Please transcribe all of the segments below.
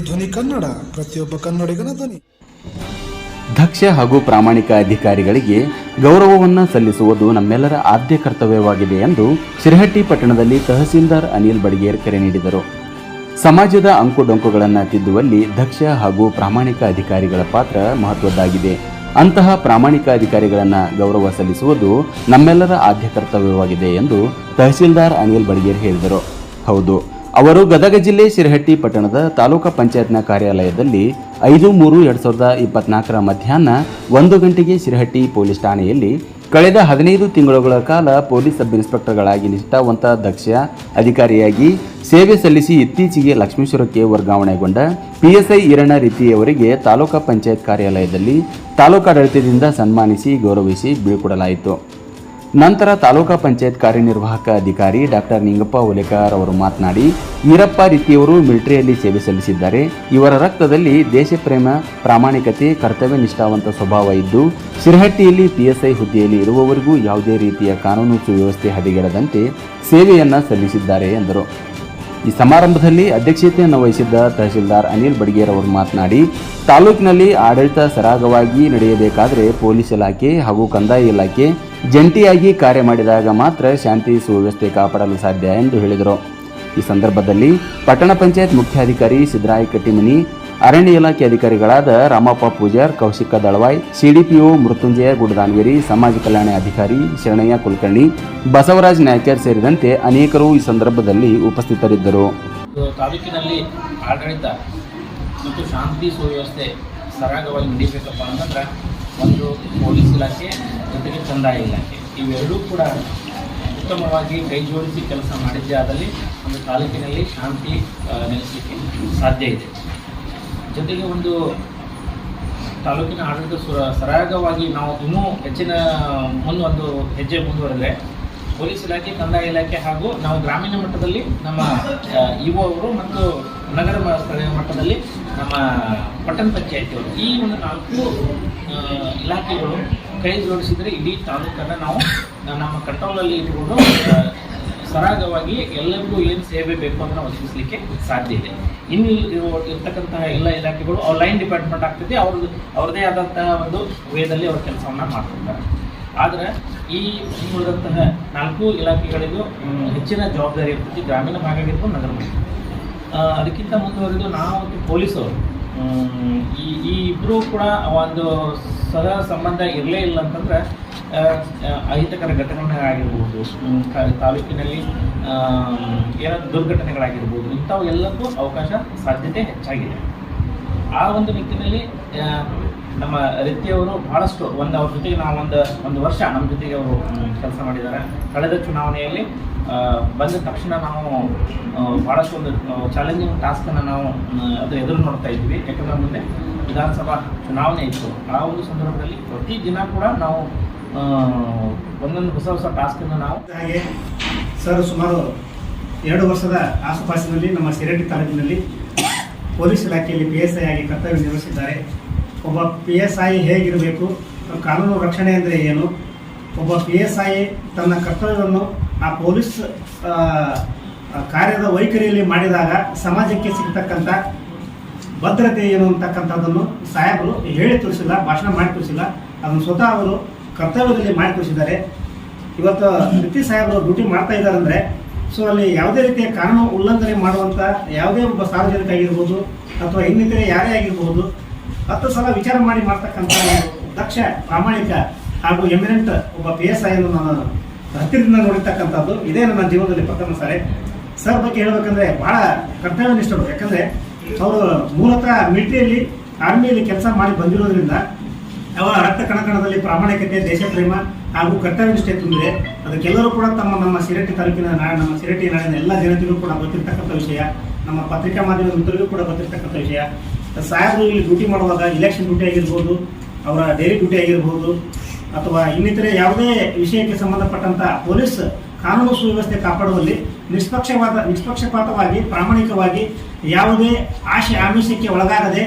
ಧ್ವನಿ ಕನ್ನಡ, ಪ್ರತಿಯೊಬ್ಬ ಕನ್ನಡಿಗನ ಧ್ವನಿ. ದಕ್ಷ ಹಾಗೂ ಪ್ರಾಮಾಣಿಕ ಅಧಿಕಾರಿಗಳಿಗೆ ಗೌರವವನ್ನು ಸಲ್ಲಿಸುವುದು ನಮ್ಮೆಲ್ಲರ ಆದ್ಯ ಕರ್ತವ್ಯವಾಗಿದೆ ಎಂದು ಶಿರಹಟ್ಟಿ ಪಟ್ಟಣದಲ್ಲಿ ತಹಸೀಲ್ದಾರ್ ಅನಿಲ್ ಬಡಿಗೇರ್ ಕರೆ ನೀಡಿದರು. ಸಮಾಜದ ಅಂಕುಡೊಂಕುಗಳನ್ನು ತಿದ್ದುವಲ್ಲಿ ದಕ್ಷ ಹಾಗೂ ಪ್ರಾಮಾಣಿಕ ಅಧಿಕಾರಿಗಳ ಪಾತ್ರ ಮಹತ್ವದ್ದಾಗಿದೆ. ಅಂತಹ ಪ್ರಾಮಾಣಿಕ ಅಧಿಕಾರಿಗಳನ್ನು ಗೌರವ ಸಲ್ಲಿಸುವುದು ನಮ್ಮೆಲ್ಲರ ಆದ್ಯ ಕರ್ತವ್ಯವಾಗಿದೆ ಎಂದು ತಹಸೀಲ್ದಾರ್ ಅನಿಲ್ ಬಡಿಗೇರ್ ಹೇಳಿದರು. ಹೌದು. ಅವರು ಗದಗ ಜಿಲ್ಲೆ ಶಿರಹಟ್ಟಿ ಪಟ್ಟಣದ ತಾಲೂಕಾ ಪಂಚಾಯತ್ನ ಕಾರ್ಯಾಲಯದಲ್ಲಿ ಐದು ಮೂರು ಎರಡು ಸಾವಿರದ ಇಪ್ಪತ್ನಾಲ್ಕರ ಮಧ್ಯಾಹ್ನ ಒಂದು ಗಂಟೆಗೆ ಶಿರಹಟ್ಟಿ ಪೊಲೀಸ್ ಠಾಣೆಯಲ್ಲಿ ಕಳೆದ ಹದಿನೈದು ತಿಂಗಳುಗಳ ಕಾಲ ಪೊಲೀಸ್ ಸಬ್ ಇನ್ಸ್ಪೆಕ್ಟರ್ಗಳಾಗಿ ನಿಷ್ಠಾವಂತ ದಕ್ಷ ಅಧಿಕಾರಿಯಾಗಿ ಸೇವೆ ಸಲ್ಲಿಸಿ ಇತ್ತೀಚೆಗೆ ಲಕ್ಷ್ಮೇಶ್ವರಕ್ಕೆ ವರ್ಗಾವಣೆಗೊಂಡ ಪಿಎಸ್ಐ ಈರಣ್ಣ ರೀತಿಯವರಿಗೆ ತಾಲೂಕಾ ಪಂಚಾಯತ್ ಕಾರ್ಯಾಲಯದಲ್ಲಿ ತಾಲೂಕಾಡಳಿತದಿಂದ ಸನ್ಮಾನಿಸಿ ಗೌರವಿಸಿ ಬೀಳ್ಕೊಡಲಾಯಿತು. ನಂತರ ತಾಲೂಕಾ ಪಂಚಾಯತ್ ಕಾರ್ಯನಿರ್ವಾಹಕ ಅಧಿಕಾರಿ ಡಾಕ್ಟರ್ ನಿಂಗಪ್ಪ ಒಲೆಕಾರ್ ಅವರು ಮಾತನಾಡಿ, ಈರಪ್ಪ ರೀತಿಯವರು ಮಿಲಿಟರಿಯಲ್ಲಿ ಸೇವೆ ಸಲ್ಲಿಸಿದ್ದಾರೆ. ಇವರ ರಕ್ತದಲ್ಲಿ ದೇಶಪ್ರೇಮ ಪ್ರಾಮಾಣಿಕತೆ, ಕರ್ತವ್ಯ ನಿಷ್ಠಾವಂತ ಸ್ವಭಾವ ಇದ್ದು ಶಿರಹಟ್ಟಿಯಲ್ಲಿ ಪಿಎಸ್ಐ ಹುದ್ದೆಯಲ್ಲಿ ಇರುವವರೆಗೂ ಯಾವುದೇ ರೀತಿಯ ಕಾನೂನು ಸುವ್ಯವಸ್ಥೆ ಹದಗೆಡದಂತೆ ಸೇವೆಯನ್ನು ಸಲ್ಲಿಸಿದ್ದಾರೆ ಎಂದರು. ಈ ಸಮಾರಂಭದಲ್ಲಿ ಅಧ್ಯಕ್ಷತೆಯನ್ನು ವಹಿಸಿದ್ದ ತಹಶೀಲ್ದಾರ್ ಅನಿಲ್ ಬಡಿಗೇರ್ ಅವರು ಮಾತನಾಡಿ, ತಾಲೂಕಿನಲ್ಲಿ ಆಡಳಿತ ಸರಾಗವಾಗಿ ನಡೆಯಬೇಕಾದರೆ ಪೊಲೀಸ್ ಇಲಾಖೆ ಹಾಗೂ ಕಂದಾಯ ಇಲಾಖೆ ಜಂಟಿಯಾಗಿ ಕಾರ್ಯ ಮಾಡಿದಾಗ ಮಾತ್ರ ಶಾಂತಿ ಸುವ್ಯವಸ್ಥೆ ಕಾಪಾಡಲು ಸಾಧ್ಯ ಎಂದು ಹೇಳಿದರು. ಈ ಸಂದರ್ಭದಲ್ಲಿ ಪಟ್ಟಣ ಪಂಚಾಯತ್ ಮುಖ್ಯಾಧಿಕಾರಿ ಸಿದ್ದರಾಯ ಕಟ್ಟಿಮನಿ ಅರಣ್ಯ ಇಲಾಖೆ ಅಧಿಕಾರಿಗಳಾದ Ramappa Pujar, Kaushika Dalavai, C D P O Mrutyunjaya Gudadanveri ಸಮಾಜ ಕಲ್ಯಾಣ ಅಧಿಕಾರಿ ಶರಣಯ್ಯ ಕುಲಕರ್ಣಿ, ಬಸವರಾಜ್ ನಾಯ್ಕರ್ ಸೇರಿದಂತೆ ಅನೇಕರು ಈ ಸಂದರ್ಭದಲ್ಲಿ ಉಪಸ್ಥಿತರಿದ್ದರು. ತಾಲೂಕಿನಲ್ಲಿ ಆಡಳಿತ ಮತ್ತು ಶಾಂತಿ ಸುವ್ಯವಸ್ಥೆ ಸರಾಗವಾಗಿ ನಡೀಬೇಕಪ್ಪ ಅಂತಂದ್ರೆ ಒಂದು ಪೊಲೀಸ್ ಇಲಾಖೆ ಜೊತೆಗೆ ಕಂದಾಯ ಇಲಾಖೆ. ಇವೆರಡೂ ಕೂಡ ಉತ್ತಮವಾಗಿ ಕೈ ಜೋಡಿಸಿ ಕೆಲಸ ಮಾಡಿದ್ದೇ ಆದಲ್ಲಿ ಒಂದು ತಾಲೂಕಿನಲ್ಲಿ ಶಾಂತಿ ನೆಲೆಸಲಿಕ್ಕೆ ಸಾಧ್ಯ ಇದೆ. ಜೊತೆಗೆ ಒಂದು ತಾಲೂಕಿನ ಆಡಳಿತ ಸುರ ಸರಾಗವಾಗಿ ನಾವು ಇನ್ನೂ ಹೆಚ್ಚಿನ ಒಂದು ಹೆಜ್ಜೆ ಮುಂದುವರೆದರೆ ಪೊಲೀಸ್ ಇಲಾಖೆ, ಕಂದಾಯ ಇಲಾಖೆ ಹಾಗೂ ನಾವು ಗ್ರಾಮೀಣ ಮಟ್ಟದಲ್ಲಿ ನಮ್ಮ ಇಒ ಅವರು ಮತ್ತು ನಗರ ಸ್ಥಳೀಯ ಮಟ್ಟದಲ್ಲಿ ನಮ್ಮ ಪಟ್ಟಣ ಪಂಚಾಯತಿಯವರು ಈ ಒಂದು ನಾಲ್ಕು ಇಲಾಖೆಗಳು ಕೈ ಜೋಡಿಸಿದರೆ ಇಡೀ ತಾಲೂಕನ್ನು ನಾವು ನಮ್ಮ ಕಂಟ್ರೋಲಲ್ಲಿ ಇಟ್ಟುಕೊಂಡು ಸರಾಗವಾಗಿ ಎಲ್ಲರಿಗೂ ಏನು ಸೇವೆ ಬೇಕು ಅಂತ ಒದಗಿಸಲಿಕ್ಕೆ ಸಾಧ್ಯ ಇದೆ. ಇನ್ನು ಇರ್ತಕ್ಕಂತಹ ಎಲ್ಲ ಇಲಾಖೆಗಳು, ಅವ್ರ ಲೈನ್ ಡಿಪಾರ್ಟ್ಮೆಂಟ್ ಆಗ್ತದೆ, ಅವ್ರದ್ದು ಅವ್ರದ್ದೇ ಆದಂತಹ ಒಂದು ವೇದಲ್ಲಿ ಅವ್ರ ಕೆಲಸವನ್ನು ಮಾಡ್ತಿರ್ತಾರೆ. ಆದರೆ ಈ ಉಳಿದಂತಹ ನಾಲ್ಕು ಇಲಾಖೆಗಳಿಗೂ ಹೆಚ್ಚಿನ ಜವಾಬ್ದಾರಿ ಇರ್ತದೆ ಗ್ರಾಮೀಣ ಭಾಗ ಆಗಿರ್ಬೋದು ನಗರ ಭಾಗ. ಅದಕ್ಕಿಂತ ಮುಂದುವರೆದು ನಾವು ಪೊಲೀಸರು. ಈ ಈ ಇಬ್ಬರೂ ಕೂಡ ಒಂದು ಸದಾ ಸಂಬಂಧ ಇರಲೇ ಇಲ್ಲ ಅಂತಂದ್ರೆ ಅಹಿತಕರ ಘಟನೆಗಳಾಗಿರ್ಬೋದು ತಾಲೂಕಿನಲ್ಲಿ ಏನಾದ್ರು ದುರ್ಘಟನೆಗಳಾಗಿರ್ಬೋದು, ಇಂಥವು ಎಲ್ಲಕ್ಕೂ ಅವಕಾಶ ಸಾಧ್ಯತೆ ಹೆಚ್ಚಾಗಿದೆ. ಆ ಒಂದು ನಿಟ್ಟಿನಲ್ಲಿ ನಮ್ಮ ರೀತಿಯವರು ಬಹಳಷ್ಟು, ಒಂದು ಅವ್ರ ಜೊತೆಗೆ ನಾವು ಒಂದು ಒಂದು ವರ್ಷ ನಮ್ಮ ಜೊತೆಗೆ ಅವರು ಕೆಲಸ ಮಾಡಿದ್ದಾರೆ. ಕಳೆದ ಚುನಾವಣೆಯಲ್ಲಿ ಬಂದ ತಕ್ಷಣ ನಾವು ಭಾಳಷ್ಟು ಒಂದು ಚಾಲೆಂಜಿಂಗ್ ಟಾಸ್ಕನ್ನು ನಾವು ಅದು ಎದುರು ನೋಡ್ತಾ ಇದ್ವಿ. ಯಾಕಂದ್ರೆ ಮುಂದೆ ವಿಧಾನಸಭಾ ಚುನಾವಣೆ ಇತ್ತು. ಆ ಒಂದು ಸಂದರ್ಭದಲ್ಲಿ ಪ್ರತಿ ದಿನ ಕೂಡ ನಾವು ಒಂದೊಂದು ಹೊಸ ಹೊಸ ಟಾಸ್ಕನ್ನು ನಾವು ಹಾಗೆ, ಸರ್, ಸುಮಾರು ಎರಡು ವರ್ಷದ ಆಸುಪಾಸಿನಲ್ಲಿ, ನಮ್ಮ ಸಿರಡಿ ತಾಲೂಕಿನಲ್ಲಿ ಪೊಲೀಸ್ ಇಲಾಖೆಯಲ್ಲಿ ಪಿ ಎಸ್ ಐ ಆಗಿ ಕರ್ತವ್ಯ ನಿರ್ವಹಿಸಿದ್ದಾರೆ. ಒಬ್ಬ ಪಿ ಎಸ್ ಐ ಹೇಗಿರಬೇಕು ಕಾನೂನು ರಕ್ಷಣೆ ಅಂದರೆ ಏನು? ಒಬ್ಬ ಪಿ ಎಸ್ ಐ ತನ್ನ ಕರ್ತವ್ಯವನ್ನು ಆ ಪೊಲೀಸ್ ಕಾರ್ಯದ ವೈಖರಿಯಲ್ಲಿ ಮಾಡಿದಾಗ ಸಮಾಜಕ್ಕೆ ಸಿಗ್ತಕ್ಕಂಥ ಭದ್ರತೆ ಏನು ಅಂತಕ್ಕಂಥದ್ದನ್ನು ಸಾಹೇಬರು ಹೇಳಿ ತೋರಿಸಿಲ್ಲ, ಭಾಷಣ ಮಾಡಿ ತೋರಿಸಿಲ್ಲ. ಅದನ್ನು ಸ್ವತಃ ಅವರು ಕರ್ತವ್ಯದಲ್ಲಿ ಮಾಡಿ ತೋರಿಸಿದ್ದಾರೆ ಇವತ್ತು ನಿತಿ ಸಾಹೇಬರು ಡ್ಯೂಟಿ ಮಾಡ್ತಾ ಇದ್ದಾರೆ ಅಂದರೆ ಸೊ ಅಲ್ಲಿ ಯಾವುದೇ ರೀತಿಯ ಕಾನೂನು ಉಲ್ಲಂಘನೆ ಮಾಡುವಂಥ ಯಾವುದೇ ಒಬ್ಬ ಸಾರ್ವಜನಿಕ ಆಗಿರ್ಬೋದು ಅಥವಾ ಇನ್ನಿತರೆ ಯಾರೇ ಆಗಿರ್ಬೋದು, ಹತ್ತು ಸಲ ವಿಚಾರ ಮಾಡಿ ಮಾಡ್ತಕ್ಕಂಥ ದಕ್ಷ, ಪ್ರಾಮಾಣಿಕ ಹಾಗೂ ಎಮಿನೆಂಟ್ ಒಬ್ಬ ಪಿ ಎಸ್ ಐ ಅನ್ನು ನಾನು ಹತ್ತಿರದಿಂದ ನೋಡಿರ್ತಕ್ಕಂಥದ್ದು. ಇದೇ ನನ್ನ ಜೀವನದಲ್ಲಿ ಪ್ರಥಮ ಸಾರಿ. ಸರ್ ಬಗ್ಗೆ ಹೇಳ್ಬೇಕಂದ್ರೆ ಬಹಳ ಕರ್ತವ್ಯನಿಷ್ಠರು. ಯಾಕಂದರೆ, ಅವರು ಮೂಲತಃ ಮಿಲಿಟರಿಯಲ್ಲಿ ಆರ್ಮಿಯಲ್ಲಿ ಕೆಲಸ ಮಾಡಿ ಬಂದಿರೋದ್ರಿಂದ ಅವರ ರಕ್ತ ಕಣಕಣದಲ್ಲಿ ಪ್ರಾಮಾಣಿಕತೆ ದೇಶ ಪ್ರೇಮ ಹಾಗೂ ಕರ್ತವ್ಯನಿಷ್ಠೆ ತುಂಬಿದೆ. ಅದಕ್ಕೆಲ್ಲರೂ ಕೂಡ ತಮ್ಮ ನಮ್ಮ ಸಿರಟಿ ತಾಲೂಕಿನ ನಮ್ಮ ಸಿರಟಿ ನಾಡಿನ ಎಲ್ಲ ಜನತೆಗೂ ಕೂಡ ಗೊತ್ತಿರ್ತಕ್ಕಂಥ ವಿಷಯ, ನಮ್ಮ ಪತ್ರಿಕಾ ಮಾಧ್ಯಮದ ಮಿತ್ರರಿಗೂ ಕೂಡ ಗೊತ್ತಿರ್ತಕ್ಕಂಥ ವಿಷಯ. ಸಾಹೇಬರು ಇಲ್ಲಿ ಡ್ಯೂಟಿ ಮಾಡುವಾಗ ಇಲೆಕ್ಷನ್ ಡ್ಯೂಟಿ ಆಗಿರ್ಬೋದು, ಅವರ ಡೈಲಿ ಡ್ಯೂಟಿ ಆಗಿರ್ಬೋದು, ಅಥವಾ ಇನ್ನಿತರೆ ಯಾವುದೇ ವಿಷಯಕ್ಕೆ ಸಂಬಂಧಪಟ್ಟಂತ ಪೊಲೀಸ್ ಕಾನೂನು ಸುವ್ಯವಸ್ಥೆ ಕಾಪಾಡುವಲ್ಲಿ ನಿಷ್ಪಕ್ಷವಾದ, ನಿಷ್ಪಕ್ಷಪಾತವಾಗಿ, ಪ್ರಾಮಾಣಿಕವಾಗಿ ಯಾವುದೇ ಆಶೆ ಆಮಿಷಕ್ಕೆ ಒಳಗಾಗದೆ,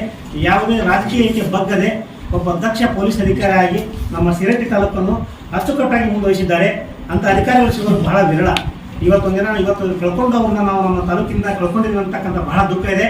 ಯಾವುದೇ ರಾಜಕೀಯಕ್ಕೆ ಬಗ್ಗದೆ ಒಬ್ಬ ದಕ್ಷ ಪೊಲೀಸ್ ಅಧಿಕಾರಿಯಾಗಿ ನಮ್ಮ ಸಿರಟ್ಟಿ ತಾಲೂಕನ್ನು ಅಚ್ಚುಕಟ್ಟಾಗಿ ಮುಂದುವರಿಸಿದ್ದಾರೆ. ಅಂತ ಅಧಿಕಾರಿಗಳು ಸಿಗೋದು ಬಹಳ ವಿರಳ. ಇವತ್ತೊಂದಿನ ಇವತ್ತು ಕಳ್ಕೊಂಡವ್ರನ್ನ ನಾವು ನಮ್ಮ ತಾಲೂಕಿನಿಂದ ಕಳ್ಕೊಂಡಿದ್ದೀವಿ ಅಂತಕ್ಕಂಥ ಬಹಳ ದುಃಖ ಇದೆ.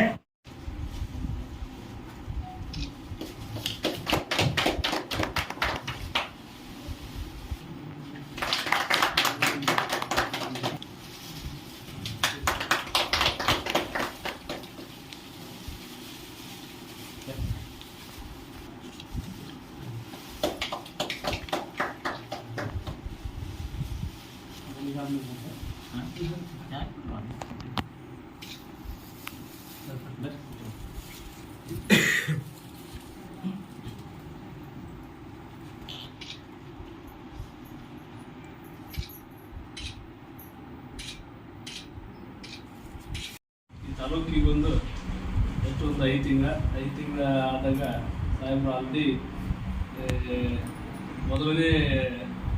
ತಾಲೂಕಿಗೊಂದು ಎಷ್ಟು ಒಂದು ಐದು ತಿಂಗಳ ಐದು ತಿಂಗಳ ಆದಾಗ ಸಾಹೇಬ್ರು ಆಲ್ರೆಡಿ ಮೊದಲನೇ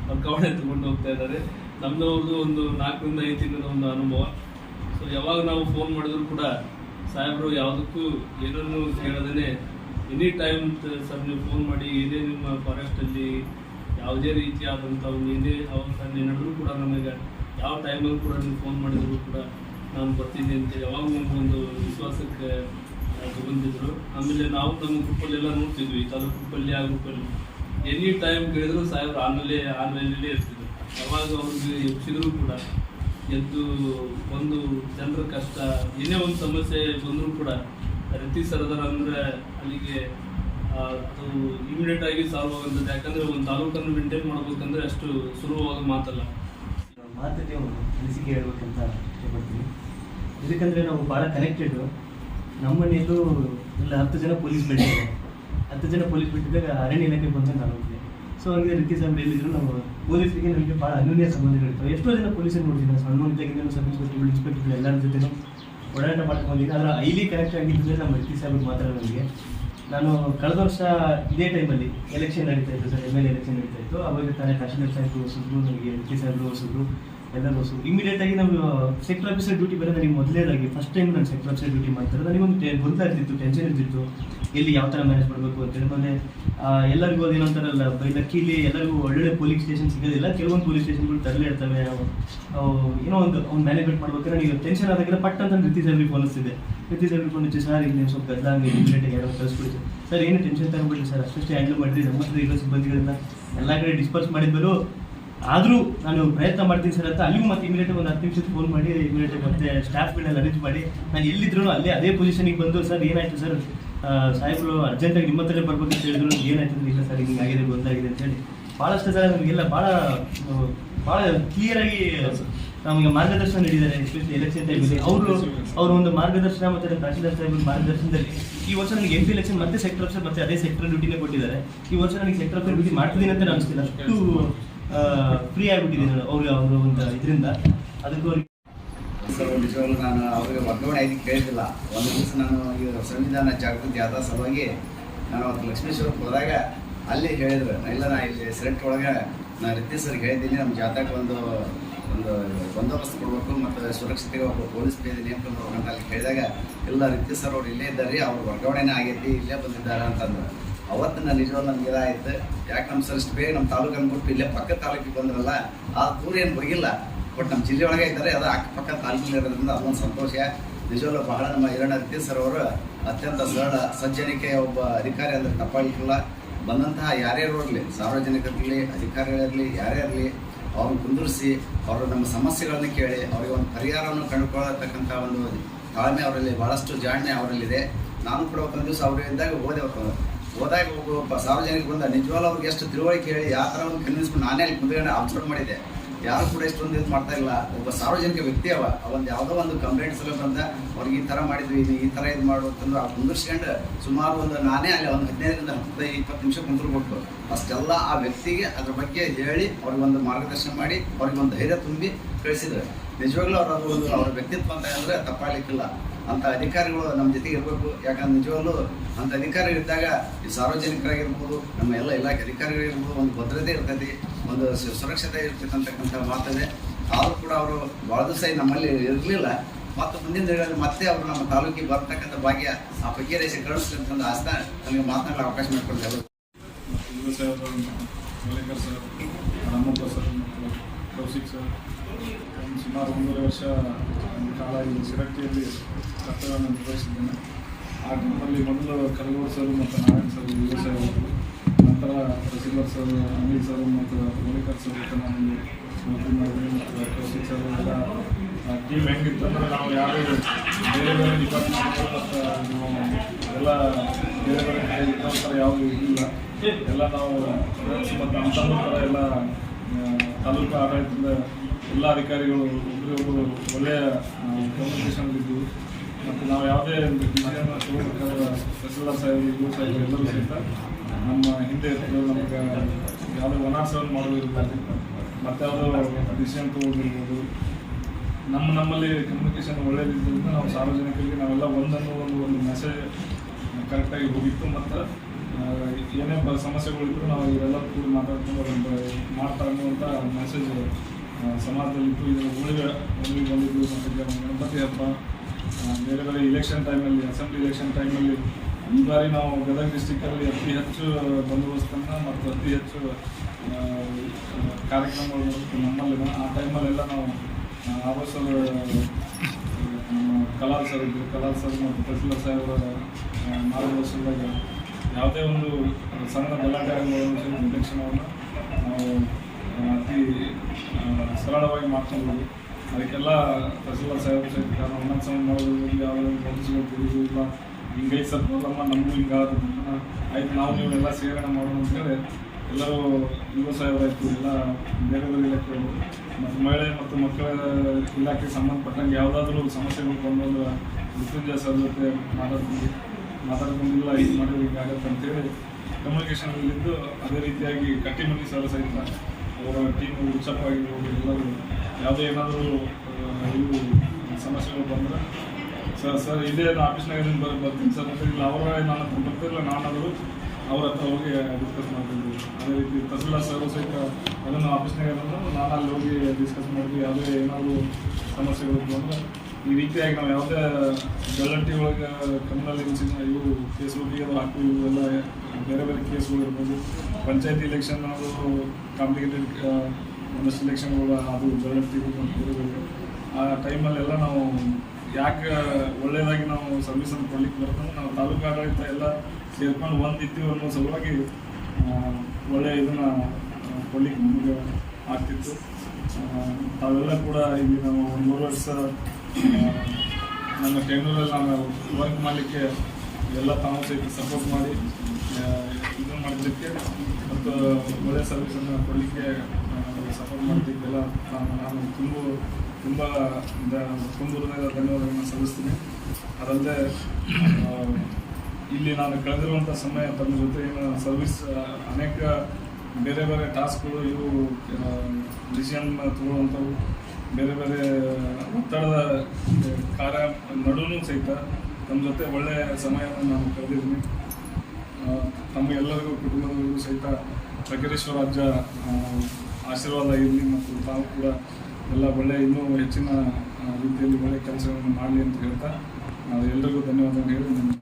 ವರ್ಗಾವಣೆ ತಗೊಂಡು ಹೋಗ್ತಾ ಇದ್ದಾರೆ. ನಮ್ಮದವ್ರದ್ದು ಒಂದು ನಾಲ್ಕರಿಂದ ಐದು ತಿಂಗಳ ಒಂದು ಅನುಭವ. ಸೊ ಯಾವಾಗ ನಾವು ಫೋನ್ ಮಾಡಿದ್ರು ಕೂಡ ಸಾಹೇಬರು ಯಾವುದಕ್ಕೂ ಏನನ್ನು ಕೇಳದೇ ಎನಿ ಟೈಮ್ ಸರ್ ನೀವು ಫೋನ್ ಮಾಡಿ ಏನೇ ನಿಮ್ಮ ಫಾರೆಸ್ಟಲ್ಲಿ ಯಾವುದೇ ರೀತಿಯಾದಂಥ ಒಂದು ಏನೇ ಅವಸ್ಥೆ ನಡೆದ್ರು ಕೂಡ ನಮಗೆ ಯಾವ ಟೈಮಲ್ಲಿ ಕೂಡ ನೀವು ಫೋನ್ ಮಾಡಿದ್ರು ಕೂಡ ನಾನು ಬರ್ತೀನಿ ಅಂತ ಯಾವಾಗ ಒಂದು ವಿಶ್ವಾಸಕ್ಕೆ ತಗೊಂಡಿದ್ರು ಆಮೇಲೆ ನಾವು ನಮ್ಮ ಗ್ರೂಪಲ್ಲೆಲ್ಲ ನೋಡ್ತಿದ್ವಿ ತಾಲೂಕು ಗ್ರೂಪಲ್ಲಿ ಆ ಗ್ರೂಪಲ್ಲಿ ಎನಿ ಟೈಮ್ ಕೇಳಿದ್ರು ಸಾಹೇಬ್ರು ಆಮೇಲೆ ಆನ್ಲೈನಲ್ಲೇ ಇರ್ತಿದ್ರು. ಯಾವಾಗ ಅವ್ರಿಗೆ ಹೆಚ್ಚಿದ್ರು ಕೂಡ ಎದ್ದು ಒಂದು ಜನರ ಕಷ್ಟ, ಏನೇ ಒಂದು ಸಮಸ್ಯೆ ಬಂದರೂ ಕೂಡ ರತಿ ಸರದರ ಅಂದರೆ ಅಲ್ಲಿಗೆ ಅದು ಇಮಿಡಿಯೇಟ್ ಆಗಿ ಸಾಲ್ವ್ ಆಗುವಂಥದ್ದು. ಯಾಕಂದರೆ ಒಂದು ತಾಲೂಕನ್ನು ಮೇಂಟೈನ್ ಮಾಡಬೇಕಂದ್ರೆ ಅಷ್ಟು ಸುಲಭವಾದ ಮಾತಲ್ಲ. ಮಾತಲ್ಲಿ ಒಂದು ಅನಿಸಿಕೆ ಹೇಳ್ಬೇಕಂತ ಇಷ್ಟಪಡ್ತೀನಿ ಇದಕ್ಕಂದರೆ ನಾವು ಭಾಳ ಕನೆಕ್ಟೆಡ್ ನಮ್ಮ ಮನೆಯಲ್ಲೂ ಎಲ್ಲ ಹತ್ತು ಜನ ಪೊಲೀಸ್ ಬಿಟ್ಟಿದ್ದಾರೆ. ಹತ್ತು ಜನ ಪೊಲೀಸ್ ಬಿಟ್ಟಿದ್ದಾಗ ಅರಣ್ಯ ಇಲಾಖೆ ಬಂದಾಗ ನಾನು ಹೋಗಿದ್ದೆ ಸೊ ಹಂಗೆ ರೀತಿ ಸಾಹೇಬ್ರು ಹೇಳಿದ್ರು ನಾವು ಪೊಲೀಸರಿಗೆ ನಮಗೆ ಭಾಳ ಅನ್ಯೋನ್ಯ ಸಂಬಂಧಗಳಿರ್ತವೆ ಎಷ್ಟೋ ಜನ ಪೊಲೀಸರು ನೋಡಿದ್ದೀನಿ ಸಣ್ಣ ಇದ್ದಾಗಿಂದ ಸಬ್ ಇನ್ಸ್ಪೆಕ್ಟರ್ ಇನ್ಸ್ಪೆಕ್ಟರ್ ಎಲ್ಲರ ಜೊತೆ ಓಡಾಟ ಮಾಡ್ಕೊಂಡಿದ್ದೀನಿ ಆದರೆ ಐಲಿ ಕನೆಕ್ಟ್ ಆಗಿದ್ದರೆ ನಮ್ಮ ರೀತಿ ಸಾಹೇಬ್ರು ಮಾತ್ರ ನನಗೆ ನಾನು ಕಳೆದ ವರ್ಷ ಇದೇ ಟೈಮಲ್ಲಿ ಎಲೆಕ್ಷನ್ ನಡೀತಾ ಇತ್ತು ಸರ್ ಎಂ ಎಲ್ ಎಲೆಕ್ಷನ್ ನಡೀತಾ ಇತ್ತು. ಅವಾಗ ತಾನೇ ತಹಶೀಲ್ದಾರ್ ಸಾಹೇಬ್ರು ಹೊಸಿದ್ರು ನನಗೆ ಎಲ್ ಪಿ ಸಾಹೇಬ್ರು ಹೊಸಿದ್ರು ಎಲ್ಲರೂ ಹೊಸರು ಇಮಿಡಿಯೇಟಾಗಿ ನಾವು ಸೆಕ್ಟರ್ ಆಫೀಸರ್ ಡ್ಯೂಟಿ ಬರೋದು ನನಗೆ ಮೊದಲೇದಾಗಿ ಫಸ್ಟ್ ಟೈಮ್ ನಾನು ಸೆಕ್ಟರ್ ಆಫೀಸರ್ ಡ್ಯೂಟಿ ಮಾಡ್ತಾರೆ ನನಗೊಂದು ಗೊಂದಲ ಇರ್ತಿತ್ತು ಟೆನ್ಷನ್ ಇರ್ತಿತ್ತು. ಎಲ್ಲಿ ಯಾವ ಥರ ಮ್ಯಾನೇಜ್ ಮಾಡಬೇಕು ಅಂತೇಳಿ ಮತ್ತೆ ಎಲ್ಲರಿಗೂ ಅದೇನೋ ಅಂತಾರಲ್ಲ ಬೈ ಲಕ್ಕಿಲಿ ಎಲ್ಲರಿಗೂ ಒಳ್ಳೊಳ್ಳೆ ಪೊಲೀಸ್ ಸ್ಟೇಷನ್ ಸಿಗೋದಿಲ್ಲ, ಕೆಲವೊಂದು ಪೊಲೀಸ್ ಸ್ಟೇಷನ್ಗಳು ತರಲೇ ಇರ್ತವೆ. ಏನೋ ಒಂದು ಅವ್ನು ಮ್ಯಾನೇಜ್ಮೆಂಟ್ ಮಾಡ್ಬೇಕಾದ್ರೆ ನೀವು ಟೆನ್ಷನ್ ಆದಾಗೆಲ್ಲ ಪಟ್ಟ ಅಂತ ರೀತಿ ಸರ್ಗೆ ಫೋನ್ ಹಚ್ಚಿದೆ ರೀತಿ ಸಾಹೇಬ್ರಿಗೆ ಫೋನ್ ಹಚ್ಚಿ, ಸರ್ ಈಗ ನೀವು ಸ್ವಲ್ಪ ಗದ್ದಲ ಹಂಗೆ ಇಮಿಡಿಯೇಟಾಗಿ ಯಾರೋ ಸರ್. ಏನು ಟೆನ್ಷನ್ ತಗೊಂಡ್ಬಿಡಿ ಸರ್ ಅಷ್ಟೇ ಹ್ಯಾಂಡಲ್ ಮಾಡಿರಿ ನಮ್ಮ ಹತ್ರ ಇರೋ ಸಿಬ್ಬಂದಿಗಳನ್ನ ಎಲ್ಲ ಕಡೆ ಡಿಸ್ಪರ್ಸ್ ಮಾಡಿದ್ಮೇಲೂ ಆದರೂ ನಾನು ಪ್ರಯತ್ನ ಮಾಡ್ತೀನಿ ಸರ್ ಅಂತ ಅಲ್ಲಿಗೂ ಮತ್ತೆ ಇಮಿಡಿಯೇಟ್ ಒಂದು ಹತ್ತು ನಿಮಿಷದ ಫೋನ್ ಮಾಡಿ ಇಮಿಡಿಯೇಟ್ ಮತ್ತೆ ಸ್ಟಾಫ್ಗಳೆಲ್ಲ ಅರೇಂಜ್ ಮಾಡಿ, ನಾನು ಎಲ್ಲಿದ್ರು ಅಲ್ಲೇ ಅದೇ ಪೊಸಿಷನಿಗೆ ಬಂದು, ಸರ್, ಏನಾಯಿತು ಸರ್? ಸಾಹೇಬರು ಅರ್ಜೆಂಟಾಗಿ ನಿಮ್ಮ ಹತ್ರನೇ ಅಂತ ಹೇಳಿದ್ರು ಏನಾಯ್ತು ಇಲ್ಲ ಸರ್, ಹಿಂಗೆ ಆಗಿದೆ ಗೊತ್ತಾಗಿದೆ ಅಂತೇಳಿ ಭಾಳಷ್ಟು ಸಲ ನಮಗೆಲ್ಲ ಭಾಳ ಭಾಳ ಕ್ಲಿಯರಾಗಿ ನಮಗೆ ಮಾರ್ಗದರ್ಶನ ನೀಡಿದ್ದಾರೆ ಎಸ್ಪೆಷಲಿ ಎಲೆಕ್ಷನ್ ಟೈಮಲ್ಲಿ ಅವರು, ಅವ್ರ ಒಂದು ಮಾರ್ಗದರ್ಶನ ಮತ್ತು ತಹಶೀಲ್ದಾರ್ ಸಾಹೇಬ್ ಮಾರ್ಗದರ್ಶನದಲ್ಲಿ ಈ ವರ್ಷ ನನಗೆ ಎಂ ಪಿ ಎಲೆಕ್ಷನ್ ಮತ್ತೆ ಸೆಕ್ಟರ್ ಆಫೀಸರ್ ಮತ್ತೆ ಅದೇ ಸೆಕ್ಟರ್ ಡ್ಯೂಟಿನೇ ಕೊಟ್ಟಿದ್ದಾರೆ. ಈ ವರ್ಷ ನನಗೆ ಸೆಕ್ಟರ್ ಆಫೀಸರ್ ಡ್ಯೂಟಿ ಮಾಡ್ತಿದ್ದೀನಿ ಅಂತ ಅನಿಸ್ತಿಲ್ಲ. ಅಷ್ಟು ಫ್ರೀ ಆಗಿಬಿಟ್ಟಿದ್ದೀನಿ ಅವರು ಅವರು ಒಂದು ಇದರಿಂದ. ಅದಕ್ಕೂ ಸರ್ ನಿಜವಾಗ್ಲೂ ನಾನು ಅವರಿಗೆ ವರ್ಗಾವಣೆ ಆಯ್ತು ಕೇಳಿದಿಲ್ಲ ಒಂದು ದಿವಸ ನಾನು ಈ ಸಂವಿಧಾನ ಜಾಗೃತಿ ಆದ ಸಲುವಾಗಿ ನಾನು ಅವತ್ತು ಲಕ್ಷ್ಮೇಶ್ವರಕ್ಕೆ ಹೋದಾಗ ಅಲ್ಲಿ ಹೇಳಿದ್ರು. ಇಲ್ಲ, ನಾ ಇಲ್ಲಿ ಸೆಲೆಕ್ಟ್ ಒಳಗೆ ನಾನು ರಿದ್ದಿ ಸರ್ಗೆ ಹೇಳಿದ್ದೀನಿ ನಮ್ಮ ಜಾತಕ ಒಂದು ಒಂದು ಬಂದೋಬಸ್ತ್ ಕೊಡಬೇಕು ಮತ್ತು ಸುರಕ್ಷತೆಗೆ ಒಬ್ಬ ಪೊಲೀಸ್ ಪೇ ನೇಮಕ ಅಂತ ಅಲ್ಲಿ ಕೇಳಿದಾಗ ಎಲ್ಲ ರೀತಿ ಸರ್ ಅವ್ರು ಇಲ್ಲೇ ಇದ್ದಾರೆ, ಅವ್ರ ವರ್ಗಾವಣೆನೇ ಆಗೈತಿ, ಇಲ್ಲೇ ಬಂದಿದ್ದಾರೆ ಅಂತಂದ್ರು ಅವತ್ತು ನಾನು ನಿಜವಾಗ ನಮ್ಗೆ ಇದಾಯ್ತು. ಯಾಕೆ ನಮ್ಮ ಸರ್ ಇಷ್ಟು ಬೇಗ ನಮ್ಮ ತಾಲೂಕು ಅಂದ್ಬಿಟ್ಟು ಇಲ್ಲೇ ಪಕ್ಕ ತಾಲೂಕಿಗೆ ಬಂದ್ರಲ್ಲ, ಆ ದೂರ ಏನು ಹೋಗಿಲ್ಲ. ಬಟ್ ನಮ್ಮ ಜಿಲ್ಲೆ ಒಳಗೆ ಇದ್ದಾರೆ, ಅದು ಅಕ್ಕಪಕ್ಕ ತಾಲೂಕಿನಲ್ಲಿರೋದ್ರಿಂದ ಅದೊಂದು ಸಂತೋಷ. ನಿಜವಾಗ್ಲೂ ಬಹಳ ನಮ್ಮ ಹಿರಣ್ಣ ರೀತಿ ಸರ್ ಅವರು ಅತ್ಯಂತ ಸರಳ ಸಜ್ಜನಿಕೆಯ ಒಬ್ಬ ಅಧಿಕಾರಿ ಅಂದರೆ ತಪ್ಪಾಗಿಲ್ಲ ಬಂದಂತಹ ಯಾರ್ಯಾರು ಇರಲಿ ಸಾರ್ವಜನಿಕರಿರಲಿ ಅಧಿಕಾರಿಗಳಿರಲಿ ಯಾರೇ ಇರಲಿ, ಅವ್ರನ್ನ ಕುಂದಿರಿಸಿ, ಅವರು ನಮ್ಮ ಸಮಸ್ಯೆಗಳನ್ನು ಕೇಳಿ, ಅವರಿಗೆ ಒಂದು ಪರಿಹಾರವನ್ನು ಕಂಡುಕೊಳ್ಳತಕ್ಕಂಥ ಒಂದು ತಾಳ್ಮೆ ಅವರಲ್ಲಿ ಭಾಳಷ್ಟು ಜಾಣ್ಮೆ ಅವರಲ್ಲಿದೆ. ನಾನು ಕೂಡ ಒಂದು ದಿವಸ ಅವರು ಇದ್ದಾಗ ಓದೆ ಹೋದಾಗ ಒಬ್ಬ ಸಾರ್ವಜನಿಕ ಬಂದ, ನಿಜವಾಗ್ಲೂ ಅವ್ರಿಗೆ ಎಷ್ಟು ತಿಳುವಳಿಕೆ ಹೇಳಿ, ಯಾವ ಥರ ಒಂದು ಕನ್ವಿನ್ಸ್ ನಾನೇ ಅಲ್ಲಿ ಮುಂದೆ ಅಬ್ಸರ್ವ್ ಮಾಡಿದ್ದೆ. ಯಾರು ಕೂಡ ಇಷ್ಟೊಂದು ಇದು ಮಾಡ್ತಾ ಇಲ್ಲ. ಒಬ್ಬ ಸಾರ್ವಜನಿಕ ವ್ಯಕ್ತಿ ಅವ. ಒಂದು ಯಾವುದೋ ಒಂದು ಕಂಪ್ಲೇಂಟ್ ಸಲ ಬಂದ, ಅವ್ರಿಗೆ ಈ ಥರ ಮಾಡಿದ್ವಿ ಈ ಥರ ಇದು ಮಾಡು ಅಂತಂದ್ರೆ ಆ ಕುಂದಿರ್ಸ್ಕೊಂಡು ಸುಮಾರು ಒಂದು ನಾನೇ ಅಲ್ಲಿ ಒಂದು ಹದಿನೈದರಿಂದ ಹದಿನೈದು ಇಪ್ಪತ್ತು ನಿಮಿಷ ಕುಂತ್ಕೊಟ್ಟು ಅಷ್ಟೆಲ್ಲ ಆ ವ್ಯಕ್ತಿಗೆ ಅದ್ರ ಬಗ್ಗೆ ಹೇಳಿ ಅವ್ರಿಗೆ ಒಂದು ಮಾರ್ಗದರ್ಶನ ಮಾಡಿ, ಅವ್ರಿಗೆ ಒಂದು ಧೈರ್ಯ ತುಂಬಿ ಕಳಿಸಿದ್ರು. ನಿಜವಾಗ್ಲೂ ಅವ್ರ ಒಂದು ಅವ್ರ ವ್ಯಕ್ತಿತ್ವ ಅಂತ ಹೇಳಿದ್ರೆ ತಪ್ಪಾಗಲಿಕ್ಕಿಲ್ಲ. ಅಂತ ಅಧಿಕಾರಿಗಳು ನಮ್ಮ ಜೊತೆಗೆ ಇರಬೇಕು. ಯಾಕಂದ್ರೆ ನಿಜವಾಗ್ಲೂ ಅಂತ ಅಧಿಕಾರಿ ಇದ್ದಾಗ ಈ ಸಾರ್ವಜನಿಕರಾಗಿರ್ಬೋದು, ನಮ್ಮ ಎಲ್ಲ ಇಲಾಖೆ ಅಧಿಕಾರಿಗಳಿರ್ಬೋದು ಒಂದು ಭದ್ರತೆ ಇರ್ತೈತಿ, ಒಂದು ಸುರಕ್ಷತೆ ಇರ್ತೈತೆ ಅಂತಕ್ಕಂಥ ಮಾತಿದೆ. ಆದರೂ ಕೂಡ ಅವರು ಭಾಳ ದಿವಸ ನಮ್ಮಲ್ಲಿ ಇರಲಿಲ್ಲ. ಮತ್ತು ಮುಂದಿನ ದಿನಗಳಲ್ಲಿ ಮತ್ತೆ ಅವರು ನಮ್ಮ ತಾಲೂಕಿಗೆ ಬರ್ತಕ್ಕಂಥ ಭಾಗ್ಯ ಆ ಬಗ್ಗೆ ರೇಷೆ ಕಳಿಸ್ತಕ್ಕಂಥ ಆಸ್ತ ನನಗೆ ಮಾತನಾಡಲು ಅವಕಾಶ ಮಾಡಿಕೊಡ್ತೇವೆ ಕೌಶಿಕ್ ಸರ್ ಸುಮಾರು ಒಂದೂವರೆ ವರ್ಷ ನನ್ನ ಕಾಲ ಈ ಸಿರಕ್ತಿಯಲ್ಲಿ ಕರ್ತವ್ಯವನ್ನು ನಿರ್ವಹಿಸಿದ್ದೇನೆ ಆ ಗ್ರೂಪಲ್ಲಿ ಮೊದಲು ಕರಗೂರು ಸರ್ ಮತ್ತು ನಾರಾಯಣ್ ಸರ್ ಯುವ ಅವರು ನಂತರ ತಹಸೀಲ್ದಾರ್ ಸರ್ ಅನಿಲ್ ಸರ್ ಮತ್ತು ಮಲ್ಲಿಕಾರ್ ಸರ್ ಮತ್ತು ಇಲ್ಲಿ ನೌಕರಿ ಮತ್ತು ಕೌಶಿಕ್ ಸರ್ ಎಲ್ಲ ಟೀಮ್ ಹೆಂಗಿತ್ತಂದ್ರೆ ನಾವು ಯಾರು ಬೇರೆ ಬೇರೆ ಡಿಪಾರ್ಟ್ಮೆಂಟ್ ಎಲ್ಲ ಬೇರೆ ಬೇರೆ ಯಾವುದು ಇಲ್ಲ. ಎಲ್ಲ ನಾವು ಮತ್ತು ಅಂತ ಎಲ್ಲ ತಾಲೂಕು ಆಡಳಿತದ ಎಲ್ಲ ಅಧಿಕಾರಿಗಳು ಒಬ್ಬರಿಗೊಬ್ಬರು ಒಳ್ಳೆಯ ಕಮ್ಯುನಿಕೇಷನ್ ಇದ್ದು ಮತ್ತು ನಾವು ಯಾವುದೇ ಒಂದು ಡಿಸಿಷನ್ ತಗೋಬೇಕಾದ ತಹಸೀಲ್ದಾರ್ ಸಾಹೇಬ್ ಗುರು ಸಾಹೇಬ್ ಎಲ್ಲರೂ ಸಹಿತ ನಮ್ಮ ಹಿಂದೆ ನಮಗೆ ಯಾವುದೇ ಒನಾಸವನ್ನು ಮಾಡೋದಿರ್ಬೋದು ಮತ್ತು ಯಾವುದೋ ಡಿಸಿಷನ್ ತಗೊಳ್ದಿರ್ಬೋದು ನಮ್ಮ ನಮ್ಮಲ್ಲಿ ಕಮ್ಯುನಿಕೇಷನ್ ಒಳ್ಳೆಯದಿದ್ದರಿಂದ ನಾವು ಸಾರ್ವಜನಿಕರಿಗೆ ನಾವೆಲ್ಲ ಒಂದನ್ನು ಒಂದು ಒಂದು ಮೆಸೇಜ್ ಕರೆಕ್ಟಾಗಿ ಹೋಗಿತ್ತು. ಮತ್ತು ಏನೇ ಬ ಸಮಸ್ಯೆಗಳಿದ್ರು ನಾವು ಇವೆಲ್ಲ ಕೂಡಿ ಮಾತಾಡ್ಕೊಂಡು ಅದನ್ನು ಮಾಡ್ತಾ ಅನ್ನುವಂಥ ಮೆಸೇಜ್ ಸಮಾಜದಲ್ಲಿತ್ತು. ಇದರ ಉಳಿವೆ ಒಂದು ಬಂದಿದ್ದು ಮತ್ತು ಗಣಪತಿ ಹಬ್ಬ ಬೇರೆ ಬೇರೆ ಇಲೆಕ್ಷನ್ ಟೈಮಲ್ಲಿ ಅಸೆಂಬ್ಲಿ ಇಲೆಕ್ಷನ್ ಟೈಮಲ್ಲಿ ಈ ಬಾರಿ ನಾವು ಗದಗ ಡಿಸ್ಟಿಕ್ಕಲ್ಲಿ ಅತಿ ಹೆಚ್ಚು ಬಂದೋಬಸ್ತನ್ನು ಮತ್ತು ಅತಿ ಹೆಚ್ಚು ಕಾರ್ಯಕ್ರಮಗಳು ನಮ್ಮಲ್ಲಿ. ಆ ಟೈಮಲ್ಲೆಲ್ಲ ನಾವು ಆವರ್ಸರ್ ನಮ್ಮ ಕಲಾಲ್ ಸರ್ ಇದ್ದರು ಕಲಾಲ್ ಸರ್ ಮತ್ತು ಪ್ರಫುಲ್ಲ ಸಾಹೇಬರ ಮಾರ್ಗದರ್ಶನದಾಗ ಯಾವುದೇ ಒಂದು ಸಣ್ಣ ಆಗುವ ನಿರ್ದೇಶನವನ್ನು ನಾವು ಅತಿ ಸರಳವಾಗಿ ಮಾಡ್ಕೊಬೋದು ಅದಕ್ಕೆಲ್ಲ ತಹಸೀಲ್ದಾರ್ ಸಾಹೇಬ್ ಸಹಿತ ಕಾರಣ ಒಂದೊಂದು ಸಮಯ ಮಾಡೋದು ಯಾವುದೇ ನೋಟಿಸ್ಗಳು ಹಿಂಗೆ ಹಿಂಗೈತೆ ಸರ್ ನೋಡಮ್ಮ ನಮಗೂ ಹಿಂಗಾದ ಆಯ್ತು, ನಾವು ನೀವೆಲ್ಲ ಸೇವನೆ ಮಾಡೋಣ ಅಂತೇಳಿ ಎಲ್ಲರೂ ಯುವ ಸಾಹೇಬರಾಯಿತು ಎಲ್ಲ ಬೇರೆ ಬೇರೆ ಇಲಾಖೆಗಳು ಮತ್ತು ಮಹಿಳೆ ಮತ್ತು ಮಕ್ಕಳ ಇಲಾಖೆಗೆ ಸಂಬಂಧಪಟ್ಟಂಗೆ ಯಾವುದಾದ್ರೂ ಸಮಸ್ಯೆಗಳು ಬಂದು ಮೃತ್ಯುಂಜಯ ಸರ್ ಜೊತೆ ಮಾತಾಡ್ಕೊಂಡು ಮಾತಾಡ್ಕೊಂಡಿಲ್ಲ ಇದು ಮಾಡಿದ್ರೆ ಹಿಂಗಾಗತ್ತೆ ಅಂತೇಳಿ ಕಮ್ಯುನಿಕೇಷನಲ್ಲಿದ್ದು ಅದೇ ರೀತಿಯಾಗಿ ಕಟ್ಟಿಮನಿ ಸರ್ ಸಹಿತ ಅವರ ಟೀಮ್ ಆಗಿರ್ಬೋದು ಎಲ್ಲರೂ ಯಾವುದೇ ಏನಾದರೂ ಇವು ಸಮಸ್ಯೆಗಳು ಬಂದರೆ, ಸರ್ ಸರ್ ಇದೇ ಆಫೀಸ್ನಾಗ ಬರ್, ಬರ್ತೀನಿ ಸರ್ ಅಂತ ಇಲ್ಲ, ಅವರ ನನ್ನ ಹತ್ರ ಬರ್ತಿರಲಿಲ್ಲ ನಾನಾದರೂ ಅವ್ರ ಹತ್ರ ಹೋಗಿ ಡಿಸ್ಕಸ್ ಮಾಡ್ತೀನಿ ಅದೇ ರೀತಿ ತಹಸೀಲ್ದಾರ್ ಸರ್ ಸಹಿತ ಅದನ್ನು ಆಫೀಸ್ನಾಗ ನಾನು ಅಲ್ಲಿ ಹೋಗಿ ಡಿಸ್ಕಸ್ ಮಾಡಿದ್ವಿ ಯಾವುದೇ ಏನಾದರೂ ಸಮಸ್ಯೆಗಳು ಬಂದರೆ ಈ ರೀತಿಯಾಗಿ ನಾವು ಯಾವುದೇ ಗಲ್ಲಂಟಿ ಒಳಗೆ ಕ್ರಿಮಿನಲ್ ಇನ್ಸಿಡ್ ಇವು ಕೇಸ್ಗಳಿಗೆ ಅದು ಇವೆಲ್ಲ ಬೇರೆ ಬೇರೆ ಕೇಸ್ಗಳು ಇರ್ಬೋದು. ಪಂಚಾಯತಿ ಇಲೆಕ್ಷನ್ ಅದು ಕಾಂಪ್ಲಿಕೇಟೆಡ್ ಒಂದಷ್ಟು ಇಲೆಕ್ಷನ್ಗಳು ಅದು ಬೇರೆ ಬೇರೆ ಆ ಟೈಮಲ್ಲೆಲ್ಲ ನಾವು ಯಾಕೆ ಒಳ್ಳೆಯದಾಗಿ ನಾವು ಸರ್ವಿಸನ್ನು ಕೊಡ್ಲಿಕ್ಕೆ ಬರ್ತಂದ್ರೆ ನಾವು ತಾಲೂಕು ಆಡಳಿತ ಎಲ್ಲ ಸೇರ್ಕೊಂಡು ಒಂದಿದ್ದೀವಿ ಅನ್ನೋ ಸಲುವಾಗಿ ಒಳ್ಳೆಯ ಇದನ್ನು ಕೊಡ್ಲಿಕ್ಕೆ ನಮಗೆ ಆಗ್ತಿತ್ತು. ತಾವೆಲ್ಲ ಕೂಡ ಇಲ್ಲಿ ನಾವು ಒಂದು ಮೂರು ವರ್ಷ ನಮ್ಮ ಟೆನ್ನೂರಲ್ಲಿ ನಾನು ವರ್ಕ್ ಮಾಡಲಿಕ್ಕೆ ಎಲ್ಲ ತಾವು ಸಪೋರ್ಟ್ ಮಾಡಿ ಇದು ಮಾಡಲಿಕ್ಕೆ ಮತ್ತು ಒಳ್ಳೆಯ ಸರ್ವಿಸನ್ನು ಕೊಡಲಿಕ್ಕೆ ಸಪೋರ್ಟ್ ಮಾಡಲಿಕ್ಕೆಲ್ಲ ನಾನು ನಾನು ತುಂಬ ತುಂಬ ತುಂಬ ಧನ್ಯವಾದಗಳನ್ನು ಸಲ್ಲಿಸ್ತೀನಿ. ಅದಲ್ಲದೆ ಇಲ್ಲಿ ನಾನು ಕಳೆದಿರುವಂಥ ಸಮಯ ತಮ್ಮ ಜೊತೆ ಏನು ಸರ್ವಿಸ್ ಅನೇಕ ಬೇರೆ ಬೇರೆ ಟಾಸ್ಕ್ಗಳು ಇವು ಡಿಸಿಷನ್ ತಗೊಳ್ಳುವಂಥವು ಬೇರೆ ಬೇರೆ ಒತ್ತಡದ ಕಾರ್ಯ ನಡುವೂ ಸಹಿತ ತಮ್ಮ ಜೊತೆ ಒಳ್ಳೆಯ ಸಮಯವನ್ನು ನಾನು ಕಳೆದಿದ್ದೀನಿ. ತಮ್ಮ ಎಲ್ಲರಿಗೂ, ಕುಟುಂಬದವರಿಗೂ ಸಹಿತ ಸಕಲೇಶ್ವರ ರಾಜ್ಯ ಆಶೀರ್ವಾದ ಇರಲಿ ಮತ್ತು ತಾವು ಕೂಡ ಎಲ್ಲ ಒಳ್ಳೆಯ ಇನ್ನೂ ಹೆಚ್ಚಿನ ರೀತಿಯಲ್ಲಿ ಒಳ್ಳೆಯ ಕೆಲಸಗಳನ್ನು ಮಾಡಲಿ ಅಂತ ಹೇಳ್ತಾ ಎಲ್ಲರಿಗೂ ಧನ್ಯವಾದ ಹೇಳಿ